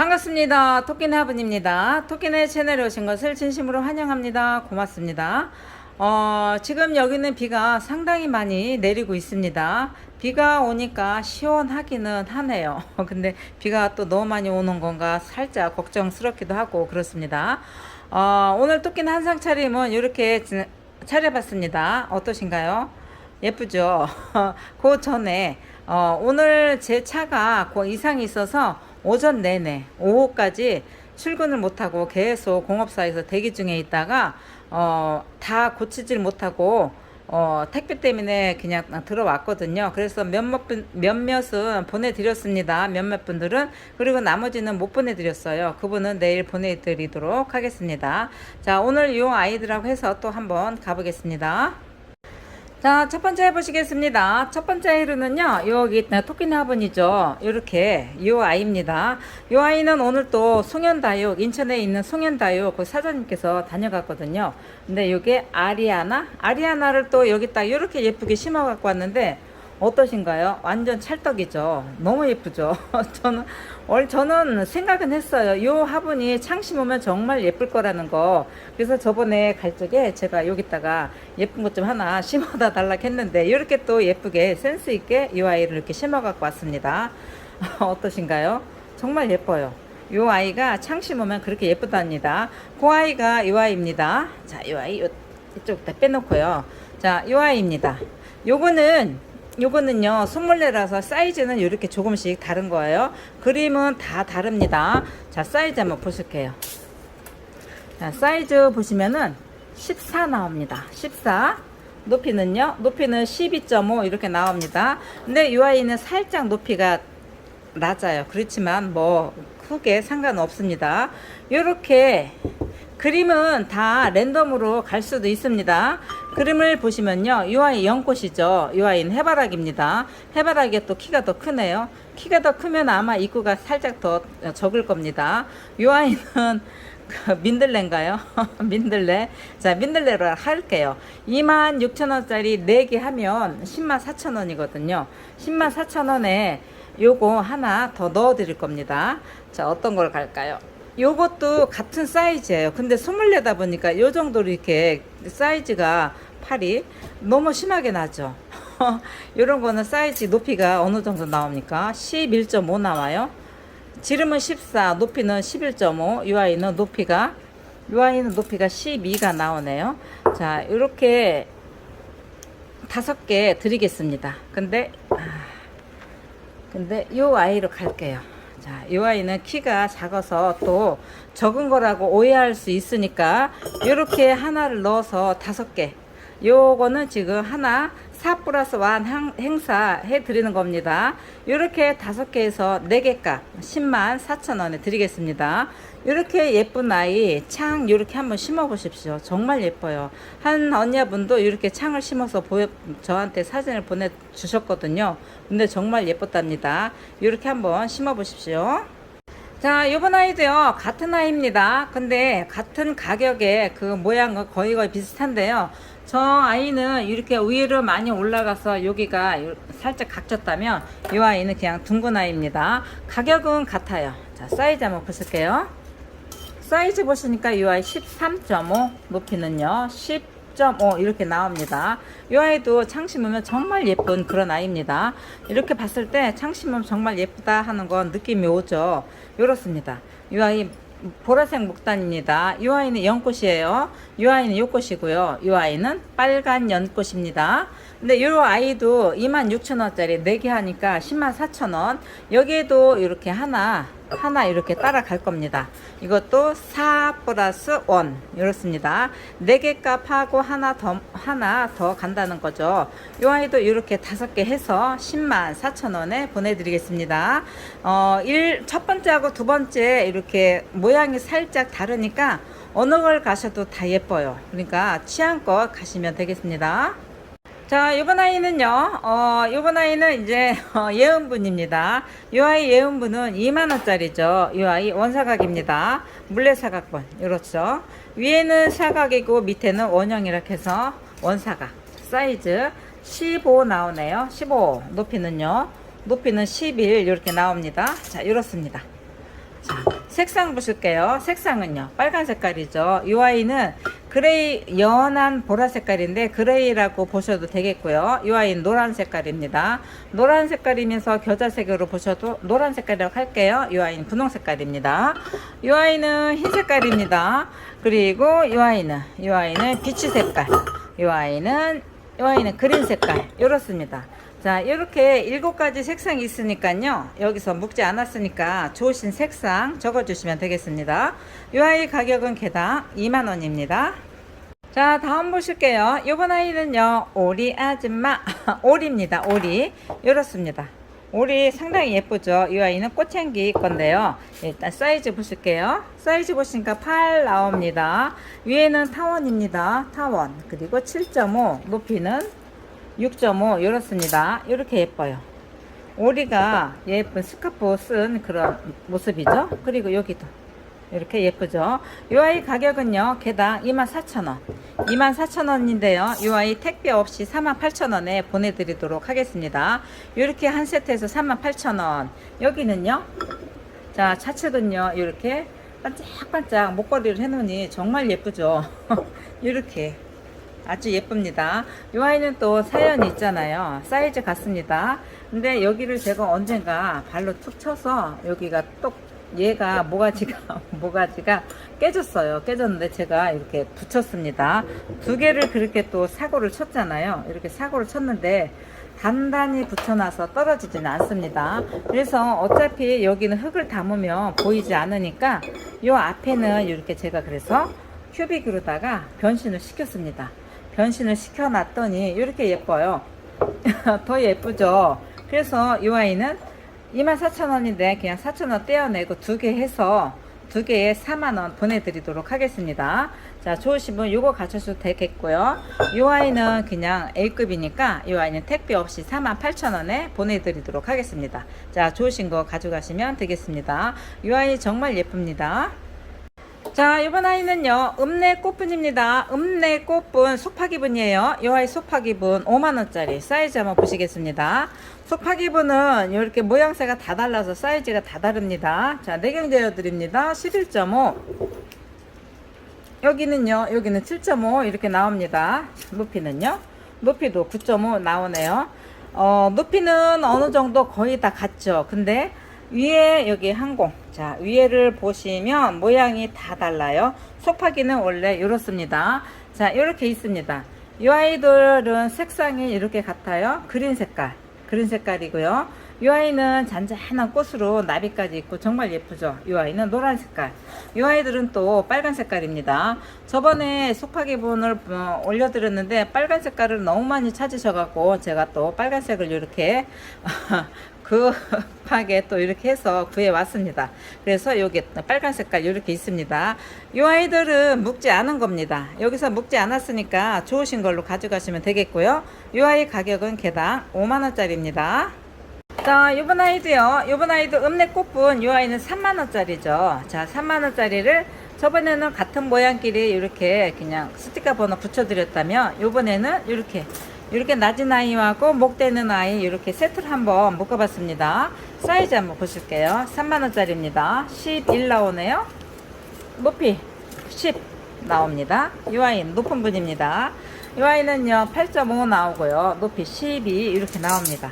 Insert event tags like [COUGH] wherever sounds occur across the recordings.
반갑습니다. 토끼네 아버님입니다. 토끼네 채널에 오신 것을 진심으로 환영합니다. 고맙습니다. 어, 지금 여기는 비가 상당히 많이 내리고 있습니다. 비가 오니까 시원하기는 하네요. [LAUGHS] 근데 비가 또 너무 많이 오는 건가 살짝 걱정스럽기도 하고 그렇습니다. 어, 오늘 토끼네 한상 차림은 이렇게 지- 차려봤습니다. 어떠신가요? 예쁘죠? [LAUGHS] 그 전에 어, 오늘 제 차가 그 이상이 있어서 오전 내내 오후까지 출근을 못하고 계속 공업사에서 대기 중에 있다가 어, 다 고치질 못하고 어, 택배 때문에 그냥 들어왔거든요. 그래서 몇몇 분, 몇몇은 보내드렸습니다. 몇몇 분들은. 그리고 나머지는 못 보내드렸어요. 그분은 내일 보내드리도록 하겠습니다. 자, 오늘 이 아이들하고 해서 또 한번 가보겠습니다. 자, 첫 번째 해보시겠습니다. 첫 번째 이루는요, 여기 토끼네 화분이죠. 이렇게 이 아이입니다. 이 아이는 오늘 또 송현다육, 인천에 있는 송현다육 그 사장님께서 다녀갔거든요. 근데 이게 아리아나? 아리아나를 또 여기 딱 이렇게 예쁘게 심어 갖고 왔는데 어떠신가요? 완전 찰떡이죠. 너무 예쁘죠. [LAUGHS] 저는 월 저는 생각은 했어요. 요 화분이 창 심으면 정말 예쁠 거라는 거. 그래서 저번에 갈 적에 제가 여기다가 예쁜 것 좀 하나 [LAUGHS] 심어다 달라 했는데 이렇게 또 예쁘게 센스 있게 이 아이를 이렇게 심어 갖고 왔습니다. [LAUGHS] 어떠신가요? 정말 예뻐요. 요 아이가 창 심으면 그렇게 예쁘답니다. 그 아이가 이 아이입니다. 자, 이 아이 요- 이쪽 다 빼놓고요. 자, 이 아이입니다. 요거는 요거는요 선물내라서 사이즈는 이렇게 조금씩 다른 거예요. 그림은 다 다릅니다. 자 사이즈 한번 보실게요. 자 사이즈 보시면은 14 나옵니다. 14 높이는요 높이는 12.5 이렇게 나옵니다. 근데 이 아이는 살짝 높이가 낮아요. 그렇지만 뭐 크게 상관없습니다. 이렇게 그림은 다 랜덤으로 갈 수도 있습니다. 그림을 보시면요. 이 아이 연꽃이죠. 이 아이는 해바라기입니다. 해바라기가 또 키가 더 크네요. 키가 더 크면 아마 입구가 살짝 더 적을 겁니다. 이 아이는 그 [LAUGHS] 민들레인가요? [LAUGHS] 민들레. 자, 민들레로 할게요. 26,000원짜리 4개 하면 104,000원이거든요. 104,000원에 요거 하나 더 넣어 드릴 겁니다. 자, 어떤 걸 갈까요? 요것도 같은 사이즈예요. 근데 소물내다 보니까 요 정도로 이렇게 사이즈가 팔이 너무 심하게 나죠. [LAUGHS] 요런 거는 사이즈 높이가 어느 정도 나옵니까? 11.5 나와요. 지름은 14, 높이는 11.5. 이 아이는 높이가 이 아이는 높이가 12가 나오네요. 자, 이렇게 다섯 개 드리겠습니다. 근데 아, 근데 요 아이로 갈게요. 자, 이 아이는 키가 작아서 또 적은 거라고 오해할 수 있으니까 이렇게 하나를 넣어서 다섯 개. 요거는 지금 하나 4 플러스 1 행사 해 드리는 겁니다. 이렇게 다섯 개에서 네개값 10만 4천 원에 드리겠습니다. 이렇게 예쁜 아이 창 이렇게 한번 심어 보십시오. 정말 예뻐요. 한 언니분도 이렇게 창을 심어서 보여 저한테 사진을 보내 주셨거든요. 근데 정말 예뻤답니다. 이렇게 한번 심어 보십시오. 자, 요번 아이도요, 같은 아이입니다. 근데 같은 가격에 그 모양은 거의 거의 비슷한데요. 저 아이는 이렇게 위로 많이 올라가서 여기가 요- 살짝 각졌다면 이 아이는 그냥 둥근 아이입니다. 가격은 같아요. 자, 사이즈 한번 보실게요. 사이즈 보시니까 이 아이 13.5 높이는요 10.5 이렇게 나옵니다 이 아이도 창 심으면 정말 예쁜 그런 아이입니다 이렇게 봤을 때 창 심으면 정말 예쁘다 하는 건 느낌이 오죠 이렇습니다 이 아이 보라색 목단입니다. 이 아이는 연꽃이에요. 이 아이는 요꽃이고요. 이 아이는 빨간 연꽃입니다 근데 이 아이도 26,000원짜리 4개 하니까 104,000원 여기에도 이렇게 하나 하나 이렇게 따라갈 겁니다. 이것도 4 플러스 1 이렇습니다. 4개 값하고 하나 더 하나 더 간다는 거죠. 이 아이도 이렇게 다섯 개 해서 10만 4천 원에 보내드리겠습니다. 어, 일, 첫 번째하고 두 번째 이렇게 모양이 살짝 다르니까 어느 걸 가셔도 다 예뻐요. 그러니까 취향껏 가시면 되겠습니다. 자, 이번 아이는요, 어, 이번 아이는 이제, [LAUGHS] 어, 예은분입니다. 이 아이 예은분은 2만원짜리죠. 이 아이 원사각입니다. 물레사각분. 이렇죠. 위에는 사각이고 밑에는 원형이라 해서 원사각. 사이즈 15 나오네요. 15. 높이는요, 높이는 11 이렇게 나옵니다. 자, 이렇습니다. 색상 보실게요. 색상은요. 빨간 색깔이죠. 이 아이는 그레이 연한 보라 색깔인데 그레이라고 보셔도 되겠고요. 이 아이는 노란 색깔입니다. 노란 색깔이면서 겨자색으로 보셔도 노란 색깔이라고 할게요. 이 아이는 분홍 색깔입니다. 이 아이는 흰 색깔입니다. 그리고 이 아이는 이 아이는 비치 색깔. 이 아이는 이 아이는 그린 색깔. 이렇습니다. 자, 이렇게 일곱 가지 색상이 있으니까요. 여기서 묶지 않았으니까 좋으신 색상 적어주시면 되겠습니다. 이 아이 가격은 개당 2만원입니다. 자, 다음 보실게요. 이번 아이는요, 오리 아줌마. [LAUGHS] 오리입니다, 오리. 이렇습니다. 오리 상당히 예쁘죠? 이 아이는 꽃향기 건데요. 일단 사이즈 보실게요. 사이즈 보시니까 8 나옵니다. 위에는 타원입니다. 타원. 그리고 7.5, 높이는 6.5 이렇습니다. 이렇게 예뻐요. 오리가 예쁜 스카프 쓴 그런 모습이죠. 그리고 여기도 이렇게 예쁘죠. 이 아이 가격은요. 개당 24,000원. 24,000원인데요. 이 아이 택배 없이 48,000원에 보내드리도록 하겠습니다. 이렇게 한 세트에서 38,000원. 여기는요. 자, 차측은요. 이렇게 반짝반짝 목걸이를 해놓으니 정말 예쁘죠. [LAUGHS] 이렇게 아주 예쁩니다. 이 아이는 또 사연이 있잖아요. 사이즈 같습니다. 근데 여기를 제가 언젠가 발로 툭 쳐서 여기가 똑 얘가 모가지가 [LAUGHS] 모가지가 깨졌어요. 깨졌는데 제가 이렇게 붙였습니다. 두 개를 그렇게 또 사고를 쳤잖아요. 이렇게 사고를 쳤는데 단단히 붙여놔서 떨어지지는 않습니다. 그래서 어차피 여기는 흙을 담으면 보이지 않으니까 요 앞에는 이렇게 제가 그래서 큐빅으로다가 변신을 시켰습니다. 변신을 시켜놨더니 이렇게 예뻐요. [LAUGHS] 더 예쁘죠? 그래서 이 아이는 24,000원인데 그냥 4,000원 떼어내고 두 개 해서 두 개에 4만원 보내드리도록 하겠습니다. 자, 좋으신 분 요거 가져셔도 되겠고요. 이 아이는 그냥 A급이니까 이 아이는 택배 없이 48,000원에 보내드리도록 하겠습니다. 자, 좋으신 거 가져가시면 되겠습니다. 이 아이 정말 예쁩니다. 자, 이번 아이는요, 읍내 꽃분입니다. 읍내 꽃분 속파기분이에요. 이 아이 속파기분 5만원짜리 사이즈 한번 보시겠습니다. 속파기분은 이렇게 모양새가 다 달라서 사이즈가 다 다릅니다. 자, 내경 되어 드립니다. 11.5. 여기는요, 여기는 7.5 이렇게 나옵니다. 높이는요, 높이도 9.5 나오네요. 어, 높이는 어느 정도 거의 다 같죠. 근데 위에 여기 항공. 자, 위에를 보시면 모양이 다 달라요. 속파기는 원래 이렇습니다. 자, 이렇게 있습니다. 이 아이들은 색상이 이렇게 같아요. 그린 색깔. 그린 색깔이고요. 이 아이는 잔잔한 꽃으로 나비까지 있고 정말 예쁘죠. 이 아이는 노란 색깔. 이 아이들은 또 빨간 색깔입니다. 저번에 속파기분을 어, 올려드렸는데 빨간 색깔을 너무 많이 찾으셔갖고 제가 또 빨간색을 이렇게 [LAUGHS] 급하게 또 이렇게 해서 구해 왔습니다. 그래서 여기 빨간 색깔 이렇게 있습니다. 이 아이들은 묶지 않은 겁니다. 여기서 묶지 않았으니까 좋으신 걸로 가져가시면 되겠고요. 이 아이 가격은 개당 5만원짜리입니다. 자, 요번 아이도요. 요번 아이도 읍내 꽃분 요 아이는 3만 원짜리죠. 자, 3만 원짜리를 저번에는 같은 모양끼리 이렇게 그냥 스티커 번호 붙여 드렸다면 요번에는 이렇게 이렇게 낮은 아이하고 목대는 아이 이렇게 세트를 한번 묶어 봤습니다. 사이즈 한번 보실게요. 3만 원짜리입니다. 11 나오네요. 높이 10 나옵니다. 이 아이는 높은 분입니다. 이 아이는요 8.5 나오고요. 높이 12 이렇게 나옵니다.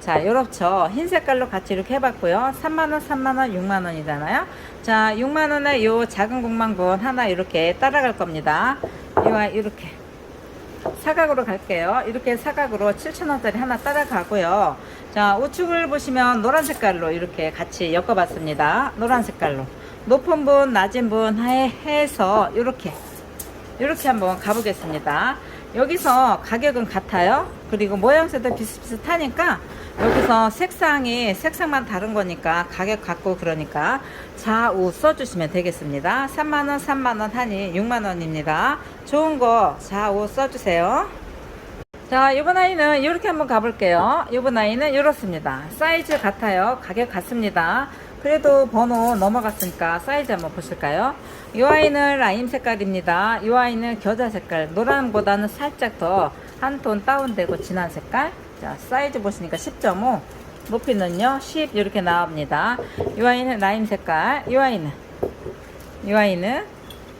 자, 이렇죠. 흰 색깔로 같이 이렇게 해봤고요. 3만원, 3만원, 6만원이잖아요. 자, 6만원에 요 작은 공망분 하나 이렇게 따라갈 겁니다. 이와 이렇게. 사각으로 갈게요. 이렇게 사각으로 7,000원짜리 하나 따라가고요. 자, 우측을 보시면 노란 색깔로 이렇게 같이 엮어봤습니다. 노란 색깔로. 높은 분, 낮은 분 해, 해서 이렇게. 이렇게 한번 가보겠습니다. 여기서 가격은 같아요. 그리고 모양새도 비슷비슷하니까 여기서 색상이 색상만 다른 거니까 가격 같고 그러니까 좌우 써주시면 되겠습니다. 3만원, 3만원 하니 6만원입니다. 좋은 거 좌우 써주세요. 자, 이번 아이는 이렇게 한번 가볼게요. 이번 아이는 이렇습니다. 사이즈 같아요. 가격 같습니다. 그래도 번호 넘어갔으니까 사이즈 한번 보실까요? 이 아이는 라임 색깔입니다. 이 아이는 겨자 색깔. 노란보다는 살짝 더 한 톤 다운되고 진한 색깔. 자, 사이즈 보시니까 10.5. 높이는요 10 이렇게 나옵니다. 이 아이는 라임 색깔, 이 아이는 이 아이는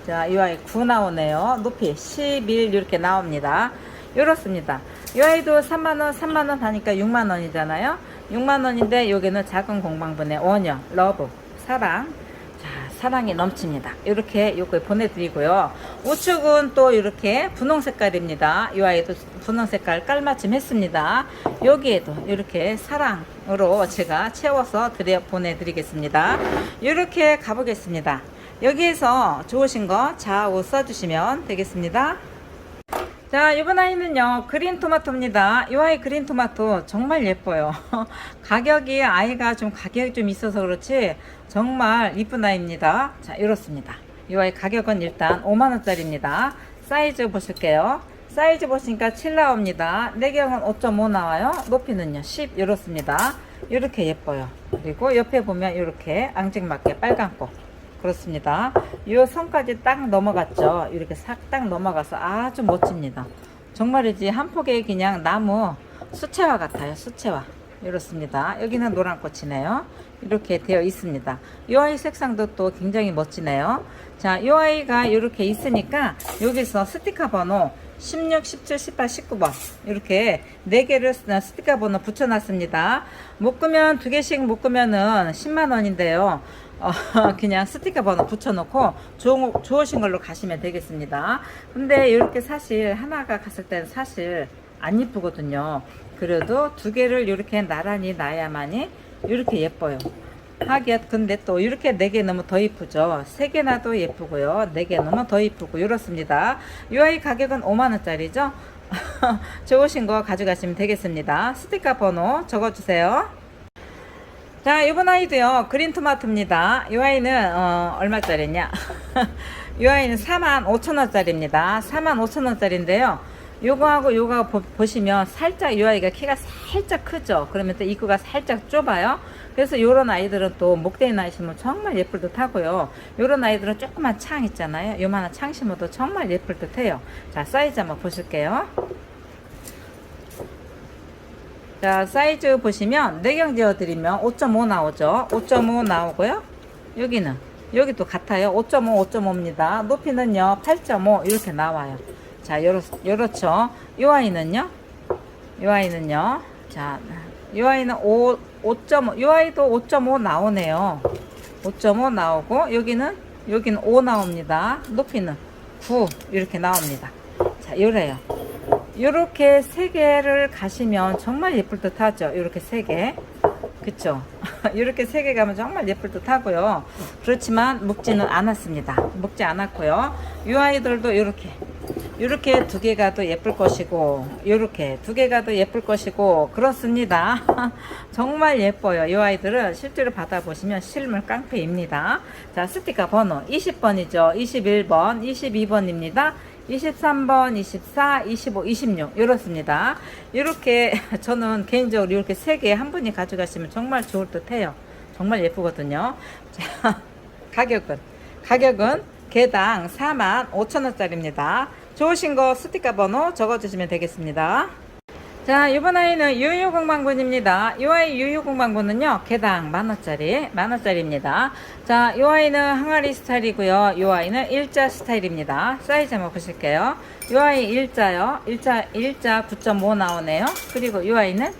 자, 이 아이 9 나오네요. 높이 11 이렇게 나옵니다. 이렇습니다. 이 아이도 3만원, 3만원 하니까 6만원이잖아요. 6만원인데 여기는 작은 공방분의 원형, 러브, 사랑. 자, 사랑이 넘칩니다. 이렇게 요거 보내드리고요. 우측은 또 이렇게 분홍 색깔입니다. 이 아이도 분홍 색깔 깔맞춤 했습니다. 여기에도 이렇게 사랑으로 제가 채워서 드려 보내드리겠습니다. 이렇게 가보겠습니다. 여기에서 좋으신 거 좌우 써주시면 되겠습니다. 자, 이번 아이는요, 그린 토마토입니다. 이 아이 그린 토마토 정말 예뻐요. [LAUGHS] 가격이 아이가 좀 가격이 좀 있어서 그렇지, 정말 이쁜 아이입니다. 자, 이렇습니다. 이 아이 가격은 일단 5만원짜리입니다. 사이즈 보실게요. 사이즈 보시니까 7 나옵니다. 내경은 5.5 나와요. 높이는요, 10 이렇습니다. 이렇게 예뻐요. 그리고 옆에 보면 이렇게 앙증맞게 빨간 꽃. 그렇습니다. 이 선까지 딱 넘어갔죠. 이렇게 싹 딱 넘어가서 아주 멋집니다. 정말이지 한 폭의 그냥 나무 수채화 같아요. 수채화. 이렇습니다. 여기는 노란 꽃이네요. 이렇게 되어 있습니다. 이 아이 색상도 또 굉장히 멋지네요. 자, 이 아이가 이렇게 있으니까 여기서 스티커 번호 16, 17, 18, 19번 이렇게 네 개를 스티커 번호 붙여놨습니다. 묶으면 두 개씩 묶으면은 10만 원인데요. 어, [LAUGHS] 그냥 스티커 번호 붙여놓고 좋은, 좋으신 걸로 가시면 되겠습니다. 근데 이렇게 사실 하나가 갔을 때는 사실 안 이쁘거든요. 그래도 두 개를 이렇게 나란히 놔야만이 이렇게 예뻐요. 하기야 근데 또 이렇게 네 개 넣으면 더 이쁘죠. 세개 놔도 예쁘고요. 네 개 넣으면 더 이쁘고 이렇습니다. 이 아이 가격은 5만 원짜리죠. [LAUGHS] 좋으신 거 가져가시면 되겠습니다. 스티커 번호 적어주세요. 자, 이번 아이도요, 그린 토마토입니다. 이 아이는, 어, 얼마짜리냐? [LAUGHS] 이 아이는 4만 5천원짜리입니다. 4만 5천원짜리인데요. 요거하고 요거하고 보, 보시면 살짝 이 아이가 키가 살짝 크죠? 그러면 또 입구가 살짝 좁아요. 그래서 요런 아이들은 또 목대에 나시면 정말 예쁠 듯 하고요. 요런 아이들은 조그만 창 있잖아요. 요만한 창 심어도 정말 예쁠 듯 해요. 자, 사이즈 한번 보실게요. 자, 사이즈 보시면 내경 지어드리면 5.5 나오죠. 5.5 나오고요. 여기는 여기도 같아요. 5.5, 5.5입니다. 높이는요 8.5 이렇게 나와요. 자, 요렇, 요렇죠. 이 아이는요. 이 아이는요. 자, 이 아이는 5, 5.5. 이 아이도 5.5 나오네요. 5.5 나오고 여기는 여기는 5 나옵니다. 높이는 9 이렇게 나옵니다. 자, 요래요. 이렇게 세 개를 가시면 정말 예쁠 듯 하죠. 이렇게 세 개. 그쵸? [LAUGHS] 이렇게 세 개 가면 정말 예쁠 듯 하고요. 그렇지만 묶지는 않았습니다. 묶지 않았고요. 이 아이들도 이렇게. 이렇게 두 개 가도 예쁠 것이고, 이렇게 두 개 가도 예쁠 것이고, 그렇습니다. [LAUGHS] 정말 예뻐요. 이 아이들은 실제로 받아보시면 실물 깡패입니다. 자, 스티커 번호 20번이죠. 21번, 22번입니다. 23번, 24, 25, 26 이렇습니다. 이렇게 저는 개인적으로 이렇게 세 개 한 분이 가져가시면 정말 좋을 듯해요. 정말 예쁘거든요. [LAUGHS] 자, 가격은 가격은 개당 4만 5천 원짜리입니다. 좋으신 거 스티커 번호 적어주시면 되겠습니다. 자, 이번 아이는 유유공방군입니다. 이 아이 유유공방군은요, 개당 만원짜리, 만원짜리입니다. 자, 이 아이는 항아리 스타일이고요. 이 아이는 일자 스타일입니다. 사이즈 한번 보실게요. 이 아이 일자요. 일자, 일자 9.5 나오네요. 그리고 이 아이는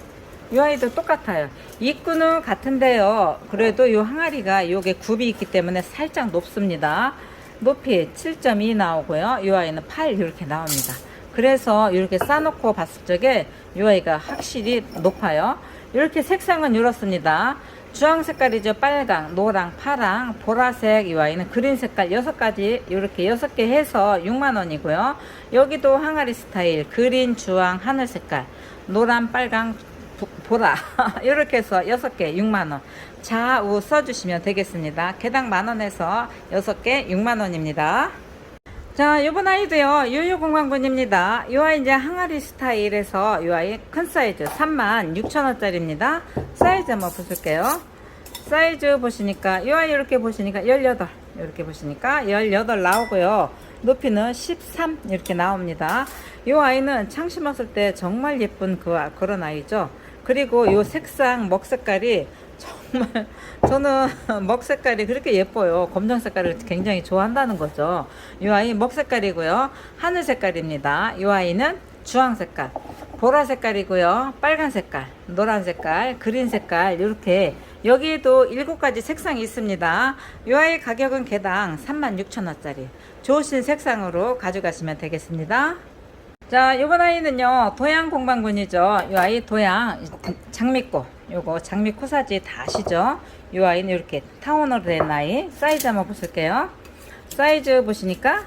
이 아이도 똑같아요. 입구는 같은데요. 그래도 이 항아리가 요게 굽이 있기 때문에 살짝 높습니다. 높이 7.2 나오고요. 이 아이는 8 이렇게 나옵니다. 그래서 이렇게 싸놓고 봤을 적에 이 아이가 확실히 높아요. 이렇게 색상은 이렇습니다. 주황 색깔이죠. 빨강, 노랑, 파랑, 보라색 이 아이는 그린 색깔 여섯 가지 이렇게 여섯 개 해서 6만 원이고요. 여기도 항아리 스타일 그린, 주황, 하늘 색깔, 노란, 빨강, 부- 보라 [LAUGHS] 이렇게 해서 여섯 개 6만 원. 좌우 써주시면 되겠습니다. 개당 만 원에서 여섯 개 6만 원입니다. 자, 요번 아이도요, 유유공방군입니다. 이 아이 이제 항아리 스타일에서 이 아이 큰 사이즈 36,000원짜리입니다. 사이즈 한번 보실게요. 사이즈 보시니까, 이 아이 이렇게 보시니까 18. 이렇게 보시니까 18 나오고요. 높이는 13 이렇게 나옵니다. 이 아이는 창 심었을 때 정말 예쁜 그, 그런 아이죠. 그리고 요 색상 먹 색깔이 정말 [LAUGHS] 저는 먹 색깔이 그렇게 예뻐요. 검정 색깔을 굉장히 좋아한다는 거죠. 이 아이 먹 색깔이고요. 하늘 색깔입니다. 이 아이는 주황 색깔, 보라 색깔이고요. 빨간 색깔, 노란 색깔, 그린 색깔 이렇게 여기에도 일곱 가지 색상이 있습니다. 이 아이 가격은 개당 36,000원짜리. 좋으신 색상으로 가져가시면 되겠습니다. 자, 요번 아이는요, 도양 공방군이죠. 요 아이 도양, 장미꽃. 요거 장미 코사지 다 아시죠? 요 아이는 이렇게 타원으로 된 아이. 사이즈 한번 보실게요. 사이즈 보시니까,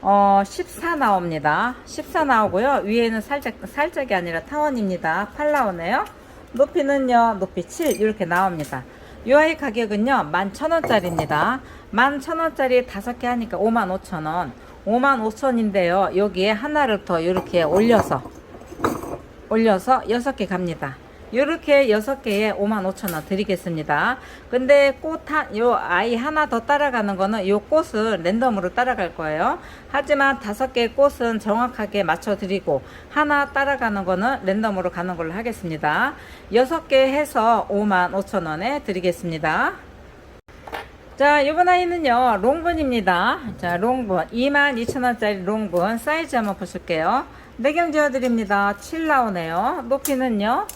어, 14 나옵니다. 14 나오고요. 위에는 살짝, 살짝이 아니라 타원입니다. 8 나오네요. 높이는요, 높이 7 이렇게 나옵니다. 요 아이 가격은요, 11,000원짜리입니다. 11,000원짜리 5개 하니까 55,000원. 55,000원인데요. 여기에 하나를 더 이렇게 올려서 올려서 6개 갑니다. 이렇게 6개에 55,000원 드리겠습니다. 근데 꽃, 한, 요 아이 하나 더 따라가는 거는 요 꽃을 랜덤으로 따라갈 거예요. 하지만 5개 꽃은 정확하게 맞춰 드리고 하나 따라가는 거는 랜덤으로 가는 걸로 하겠습니다. 6개 해서 55,000원에 드리겠습니다. 자, 이번 아이는요, 롱분입니다. 자, 롱분. 22,000원짜리 롱분. 사이즈 한번 보실게요. 내경 지어드립니다. 7 나오네요. 높이는요,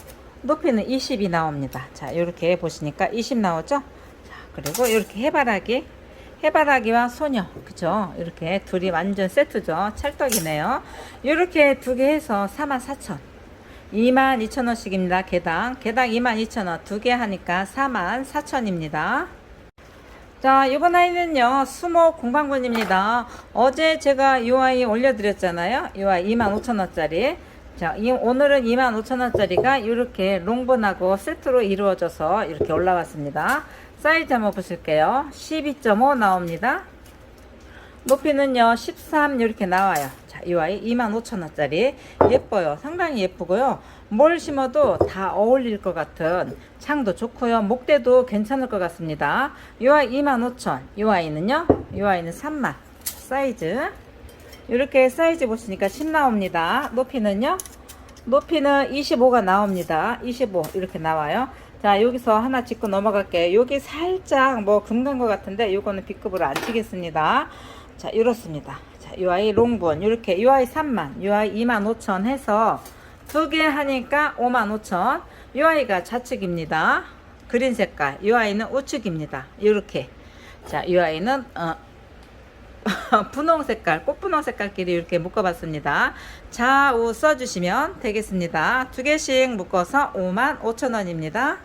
높이는 20이 나옵니다. 자, 이렇게 보시니까 20 나오죠? 자, 그리고 이렇게 해바라기. 해바라기와 소녀. 그죠? 이렇게 둘이 완전 세트죠? 찰떡이네요. 이렇게 두 개 해서 44,000원. 22,000원씩입니다. 개당. 개당 22,000원. 두 개 하니까 44,000원입니다. 자, 이번 아이는요, 수목 공방군입니다. 어제 제가 이 아이 올려드렸잖아요. 이 아이 25,000원짜리. 자, 이, 오늘은 25,000원짜리가 이렇게 롱본하고 세트로 이루어져서 이렇게 올라왔습니다. 사이즈 한번 보실게요. 12.5 나옵니다. 높이는요, 13 이렇게 나와요. 자, 이 아이 25,000원짜리. 예뻐요. 상당히 예쁘고요. 뭘 심어도 다 어울릴 것 같은 창도 좋고요. 목대도 괜찮을 것 같습니다. 이 아이 25,000원. 이 아이는요, 이 아이는 3만. 사이즈. 이렇게 사이즈 보시니까 10 나옵니다. 높이는요, 높이는 25가 나옵니다. 25 이렇게 나와요. 자 여기서 하나 짚고 넘어갈게요. 여기 살짝 뭐 금간 것 같은데 요거는 B급으로 안 치겠습니다. 자 이렇습니다. 자 UI 롱본 이렇게 UI 3만 UI 2만 5천 해서 두 개 하니까 5만 5천 UI가 좌측입니다. 그린 색깔 UI는 우측입니다. 이렇게 자 UI는 어, [LAUGHS] 분홍 색깔, 꽃분홍 색깔끼리 이렇게 묶어봤습니다. 좌우 써주시면 되겠습니다. 두 개씩 묶어서 5만 5천 원입니다.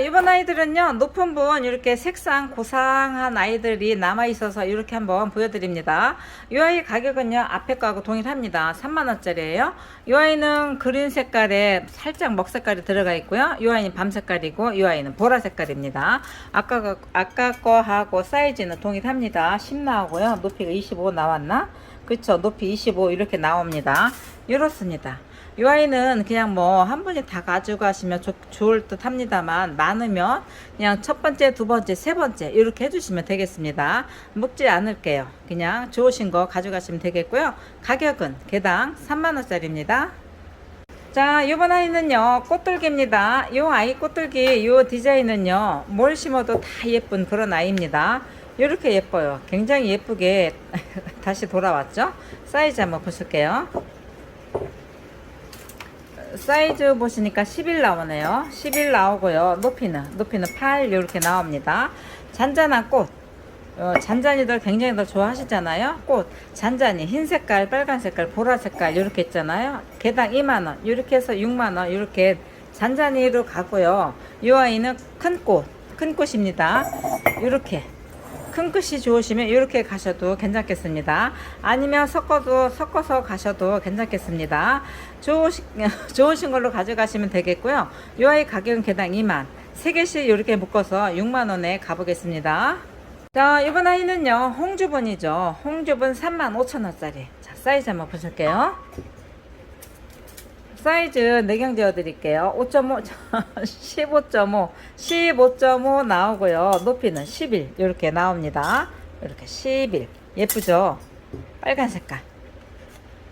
이번 아이들은요 높은 분 이렇게 색상 고상한 아이들이 남아 있어서 이렇게 한번 보여드립니다. 이 아이 가격은요 앞에 거하고 동일합니다. 3만원짜리예요. 이 아이는 그린 색깔에 살짝 먹 색깔이 들어가 있고요. 이 아이는 밤 색깔이고 이 아이는 보라 색깔입니다. 아까 거, 아까 거하고 사이즈는 동일합니다. 10 나오고요. 높이가 25 나왔나? 그쵸. 높이 25 이렇게 나옵니다. 이렇습니다 이 아이는 그냥 뭐 한 분이 다 가져가시면 좋, 좋을 듯 합니다만 많으면 그냥 첫 번째, 두 번째, 세 번째 이렇게 해주시면 되겠습니다. 묶지 않을게요. 그냥 좋으신 거 가져가시면 되겠고요. 가격은 개당 3만원짜리입니다. 자, 이번 아이는요, 꽃들기입니다. 이 아이 꽃들기, 이 디자인은요, 뭘 심어도 다 예쁜 그런 아이입니다. 이렇게 예뻐요. 굉장히 예쁘게 [LAUGHS] 다시 돌아왔죠? 사이즈 한번 보실게요. 사이즈 보시니까 11 나오네요. 11 나오고요. 높이는 높이는 8 이렇게 나옵니다. 잔잔한 꽃. 어, 잔잔이들 굉장히 더 좋아하시잖아요. 꽃 잔잔이 흰 색깔, 빨간 색깔, 보라 색깔 이렇게 있잖아요. 개당 2만 원. 이렇게 해서 6만 원. 이렇게 잔잔이로 가고요. 이 아이는 큰 꽃, 큰 꽃입니다. 이렇게 큰 끝이 좋으시면 이렇게 가셔도 괜찮겠습니다. 아니면 섞어도 섞어서 가셔도 괜찮겠습니다. 좋으신, [LAUGHS] 좋으신 걸로 가져가시면 되겠고요. 이 아이 가격은 개당 2만. 3개씩 이렇게 묶어서 6만원에 가보겠습니다. 자, 이번 아이는요, 홍주분이죠. 홍주분 3만 5천원짜리. 자, 사이즈 한번 보실게요. 사이즈 내경 지어 드릴게요. 5.5, 15.5, 15.5 나오고요. 높이는 11 이렇게 나옵니다. 이렇게 11 예쁘죠? 빨간 색깔.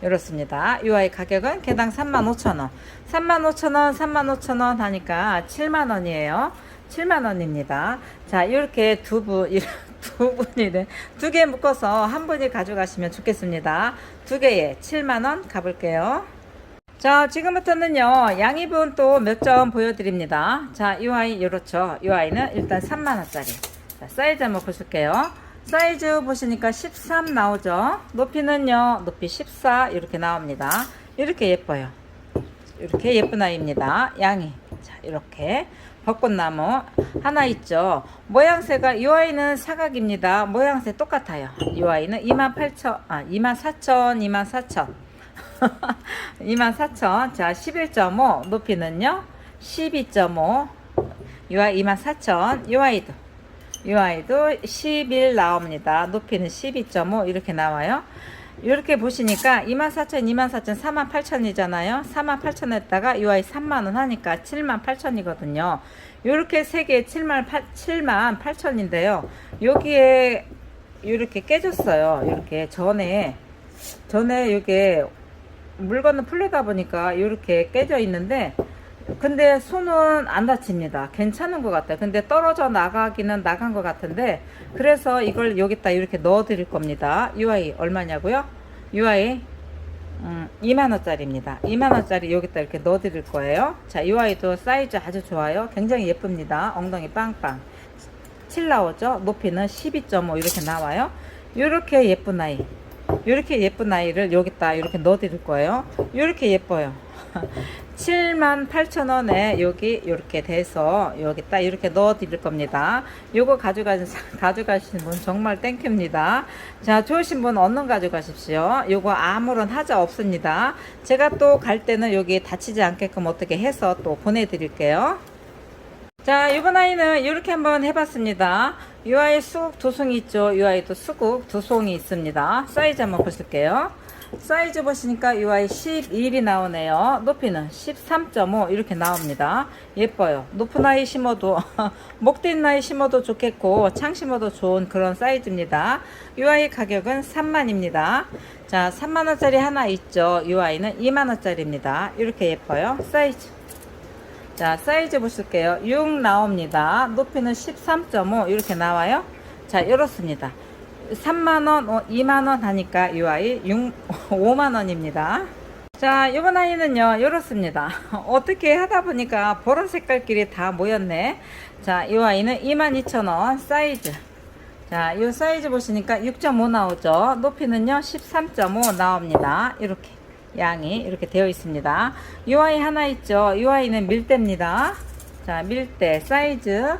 이렇습니다. 이 아이 가격은 개당 35,000원. 35,000원, 35,000원 하니까 7만원이에요. 7만원입니다. 자, 이렇게 두 분, [LAUGHS] 두 분이네. 두 개 묶어서 한 분이 가져가시면 좋겠습니다. 두 개에 7만원 가볼게요. 자, 지금부터는요, 양입은 또 몇 점 보여드립니다. 자, 이 아이, 이렇죠. 이 아이는 일단 3만원짜리. 자, 사이즈 한번 보실게요. 사이즈 보시니까 13 나오죠. 높이는요, 높이 14 이렇게 나옵니다. 이렇게 예뻐요. 이렇게 예쁜 아이입니다. 양이. 자, 이렇게. 벚꽃나무 하나 있죠. 모양새가 이 아이는 사각입니다. 모양새 똑같아요. 이 아이는 28,000, 아, 24,000, 24,000. 24,000. 자, 11.5. 높이는요. 12.5. 이 아이 24,000. 이 아이도. 이 아이도 11 나옵니다. 높이는 12.5 이렇게 나와요. 이렇게 보시니까 24,000, 24,000, 48,000이잖아요. 48,000에다가 이 아이 3만원 하니까 78,000이거든요. 이렇게 세 개에 7만 8, 7만 8천인데요. 여기에 이렇게 깨졌어요. 이렇게 전에 전에 이게 물건을 풀려다 보니까 이렇게 깨져 있는데 근데 손은 안 다칩니다. 괜찮은 것 같아요. 근데 떨어져 나가기는 나간 것 같은데 그래서 이걸 여기다 이렇게 넣어 드릴 겁니다. UI 얼마냐고요? UI 음, 2만원짜리입니다. 2만원짜리 여기다 이렇게 넣어 드릴 거예요. 자, UI도 사이즈 아주 좋아요. 굉장히 예쁩니다. 엉덩이 빵빵. 7 나오죠? 높이는 12.5 이렇게 나와요. 이렇게 예쁜 아이. 이렇게 예쁜 아이를 여기다 이렇게 넣어 드릴 거예요. 이렇게 예뻐요. [LAUGHS] 78,000원에 여기 이렇게 돼서 여기다 이렇게 넣어 드릴 겁니다. 요거 가져가신 [LAUGHS] 가져가시는 분 정말 땡큐입니다. 자, 좋으신 분 얼른 가져가십시오. 요거 아무런 하자 없습니다. 제가 또 갈 때는 여기 다치지 않게끔 어떻게 해서 또 보내 드릴게요. 자, 이번 아이는 이렇게 한번 해봤습니다. 이 아이 수국 두 송이 있죠. 이 아이도 수국 두 송이 있습니다. 사이즈 한번 보실게요. 사이즈 보시니까 이 아이 11이 나오네요. 높이는 13.5 이렇게 나옵니다. 예뻐요. 높은 아이 심어도 [LAUGHS] 목대인 아이 심어도 좋겠고 창 심어도 좋은 그런 사이즈입니다. 이 아이 가격은 3만입니다. 자, 3만원짜리 하나 있죠. 이 아이는 2만원짜리입니다. 이렇게 예뻐요. 사이즈. 자, 사이즈 보실게요. 6 나옵니다. 높이는 13.5 이렇게 나와요. 자, 이렇습니다. 3만원, 2만원 하니까 이 아이 6, 5만원입니다. [LAUGHS] 자, 이번 아이는요, 이렇습니다. [LAUGHS] 어떻게 하다 보니까 보라 색깔끼리 다 모였네. 자, 이 아이는 22,000원 사이즈. 자, 이 사이즈 보시니까 6.5 나오죠. 높이는요, 13.5 나옵니다. 이렇게. 양이 이렇게 되어 있습니다. 이 아이 하나 있죠. 이 아이는 밀대입니다. 자, 밀대 사이즈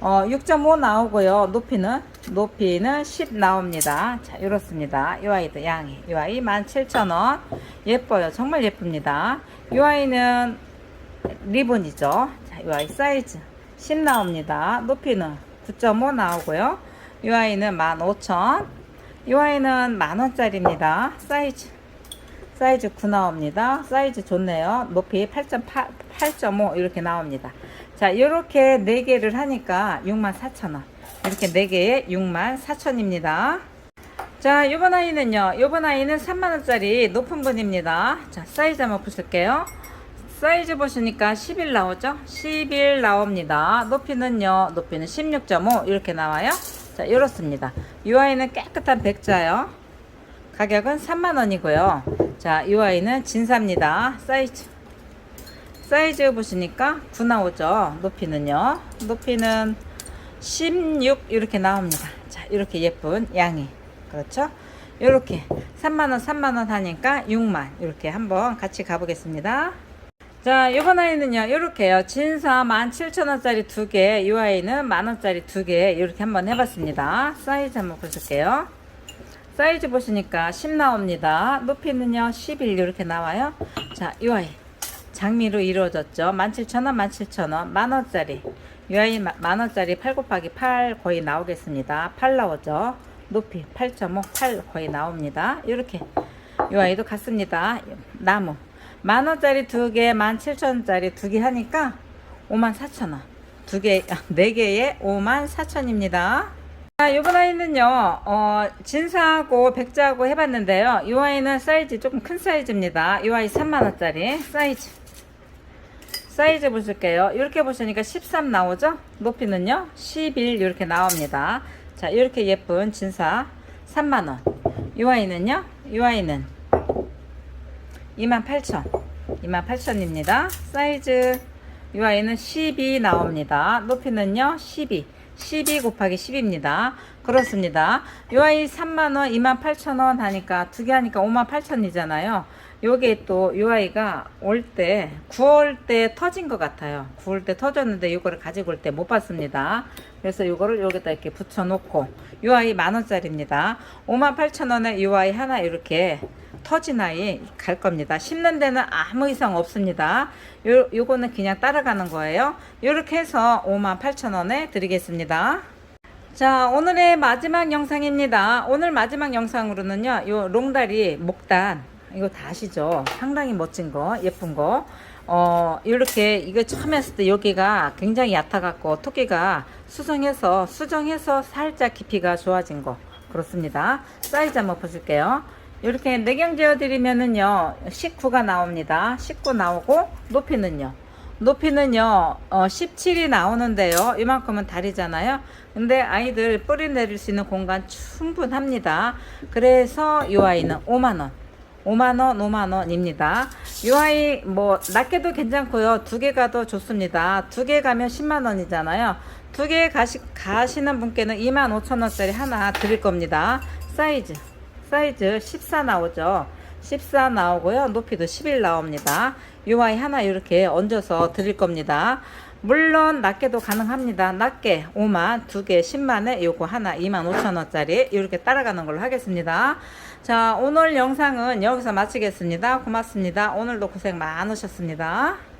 어, 6.5 나오고요. 높이는 높이는 10 나옵니다. 자, 이렇습니다. 이 아이도 양이. 이 아이 17,000원. 예뻐요. 정말 예쁩니다. 이 아이는 리본이죠. 자, 이 아이 사이즈 10 나옵니다. 높이는 9.5 나오고요. 이 아이는 15,000. 이 아이는 만원짜리입니다. 사이즈. 사이즈 9 나옵니다. 사이즈 좋네요. 높이 8.8, 8.5 이렇게 나옵니다. 자, 이렇게 4개를 하니까 64,000원. 이렇게 4개에 64,000원입니다. 자, 요번 아이는요. 요번 아이는 3만원짜리 높은 분입니다. 자, 사이즈 한번 보실게요. 사이즈 보시니까 11 나오죠? 11 나옵니다. 높이는요. 높이는 16.5 이렇게 나와요. 자, 이렇습니다. 이 아이는 깨끗한 백자요. 가격은 3만원이고요. 자, 이 아이는 진사입니다. 사이즈. 사이즈 보시니까 9 나오죠. 높이는요. 높이는 16 이렇게 나옵니다. 자, 이렇게 예쁜 양이. 그렇죠? 이렇게 3만원, 3만원 하니까 6만. 이렇게 한번 같이 가보겠습니다. 자, 이번 아이는요, 이렇게요. 진사 17,000원짜리 두 개, 이 아이는 만원짜리 두 개, 이렇게 한번 해봤습니다. 사이즈 한번 보실게요. 사이즈 보시니까 10 나옵니다. 높이는요, 11 이렇게 나와요. 자, 이 아이. 장미로 이루어졌죠. 17,000원, 17,000원, 만원짜리. 이 아이 마- 만원짜리 8 곱하기 8 거의 나오겠습니다. 8 나오죠. 높이 8.5, 8 거의 나옵니다. 이렇게. 이 아이도 같습니다. 나무. 만원짜리 두 개, 17,000원짜리 두 개 하니까 54,000원. 두 개, 네 개에 54,000원입니다. 자, 요번 아이는요, 어, 진사하고 백자하고 해봤는데요. 이 아이는 사이즈 조금 큰 사이즈입니다. 이 아이 3만원짜리 사이즈. 사이즈 보실게요. 이렇게 보시니까 13 나오죠? 높이는요, 11 이렇게 나옵니다. 자, 이렇게 예쁜 진사 3만원. 이 아이는요, 이 아이는 28,000. 28,000입니다. 사이즈 이 아이는 12 나옵니다. 높이는요 12. 12 곱하기 10입니다. 그렇습니다. 이 아이 3만원, 28,000원 하니까 두 개 하니까 58,000이잖아요. 요게 또이 아이가 올 때 9월 때 터진 것 같아요. 9월 때 터졌는데 이거를 가지고 올 때 못 봤습니다. 그래서 이거를 여기다 이렇게 붙여놓고 이 아이 만원짜리입니다. 58,000원에 이 아이 하나 이렇게 터진 아이 갈 겁니다. 심는 데는 아무 이상 없습니다. 요, 요거는 그냥 따라가는 거예요. 요렇게 해서 58,000원에 드리겠습니다. 자, 오늘의 마지막 영상입니다. 오늘 마지막 영상으로는요, 요 롱다리 목단, 이거 다 아시죠? 상당히 멋진 거, 예쁜 거. 어, 이렇게, 이거 처음 했을 때 여기가 굉장히 얕아갖고 토끼가 수정해서, 수정해서 살짝 깊이가 좋아진 거. 그렇습니다. 사이즈 한번 보실게요. 이렇게 내경 지어드리면은요, 19가 나옵니다. 19 나오고, 높이는요. 높이는요, 어, 17이 나오는데요. 이만큼은 다리잖아요. 근데 아이들 뿌리 내릴 수 있는 공간 충분합니다. 그래서 이 아이는 5만원. 5만원, 5만원입니다. 이 아이 뭐 낮게도 괜찮고요. 두 개 가도 좋습니다. 두 개 가면 10만원이잖아요. 두 개 가시, 가시는 분께는 2만 5천원짜리 하나 드릴 겁니다. 사이즈. 사이즈 14 나오죠. 14 나오고요. 높이도 11 나옵니다. 이 아이 하나 이렇게 얹어서 드릴 겁니다. 물론 낮게도 가능합니다. 낮게 5만, 두개 10만에 요거 하나 2만 5천 원짜리 이렇게 따라가는 걸로 하겠습니다. 자, 오늘 영상은 여기서 마치겠습니다. 고맙습니다. 오늘도 고생 많으셨습니다.